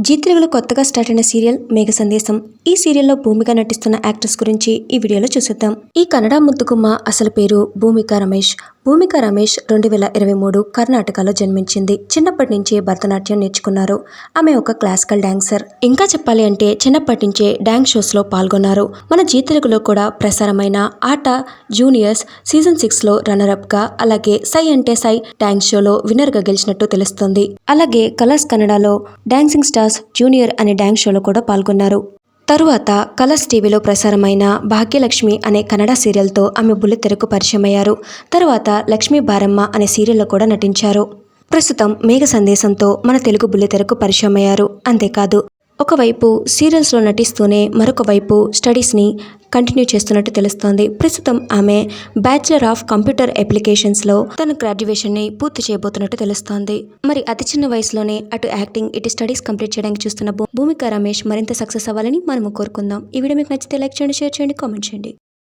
G తెలుగులో కొత్తగా start అయిన సీరియల్ మేఘ సందేశం. ఈ సీరియల్లో భూమిక నటిస్తున్న యాక్ట్రెస్ గురించి ఈ వీడియోలో చూసేద్దాం. ఈ కన్నడ ముద్దుగుమ్మ అసలు పేరు భూమిక రమేష్. భూమిక రమేష్ రెండు వేల ఇరవై మూడు కర్ణాటకలో జన్మించింది. చిన్నప్పటి నుంచే భరతనాట్యం నేర్చుకున్నారు. ఆమె ఒక క్లాసికల్ డాన్సర్. ఇంకా చెప్పాలి అంటే చిన్నప్పటి నుంచే డాన్స్ షోస్లో పాల్గొన్నారు. మన జీ తెలుగులో కూడా ప్రసారమైన ఆట జూనియర్స్ సీజన్ సిక్స్లో రన్నరప్గా అలాగే సై అంటే సై డాన్స్ షోలో విన్నర్గా గెలిచినట్టు తెలుస్తుంది. అలాగే కలర్స్ కన్నడలో డాన్సింగ్ స్టార్స్ జూనియర్ అనే డాన్స్ షోలో కూడా పాల్గొన్నారు. తరువాత కలర్స్ టీవీలో ప్రసారమైన భాగ్యలక్ష్మి అనే కన్నడ సీరియల్తో ఆమె బుల్లితెరకు పరిచయం అయ్యారు తరువాత లక్ష్మీ బారమ్మ అనే సీరియల్లో కూడా నటించారు. ప్రస్తుతం మేఘ సందేశంతో మన తెలుగు బుల్లితెరకు పరిచయం అయ్యారు అంతేకాదు ఒకవైపు సీరియల్స్లో నటిస్తూనే మరొక వైపు స్టడీస్ని కంటిన్యూ చేస్తున్నట్టు తెలుస్తోంది. ప్రస్తుతం ఆమె బ్యాచిలర్ ఆఫ్ కంప్యూటర్ అప్లికేషన్స్లో తన గ్రాడ్యుయేషన్ని పూర్తి చేయబోతున్నట్టు తెలుస్తోంది. మరి అతి చిన్న వయసులోనే అటు యాక్టింగ్ ఇటు స్టడీస్ కంప్లీట్ చేయడానికి చూస్తున్న భూమిక రమేష్ మరింత సక్సెస్ అవ్వాలని మనము కోరుకుందాం. ఈ వీడియో మీకు నచ్చితే లైక్ చేయండి షేర్ చేయండి కామెంట్ చేయండి.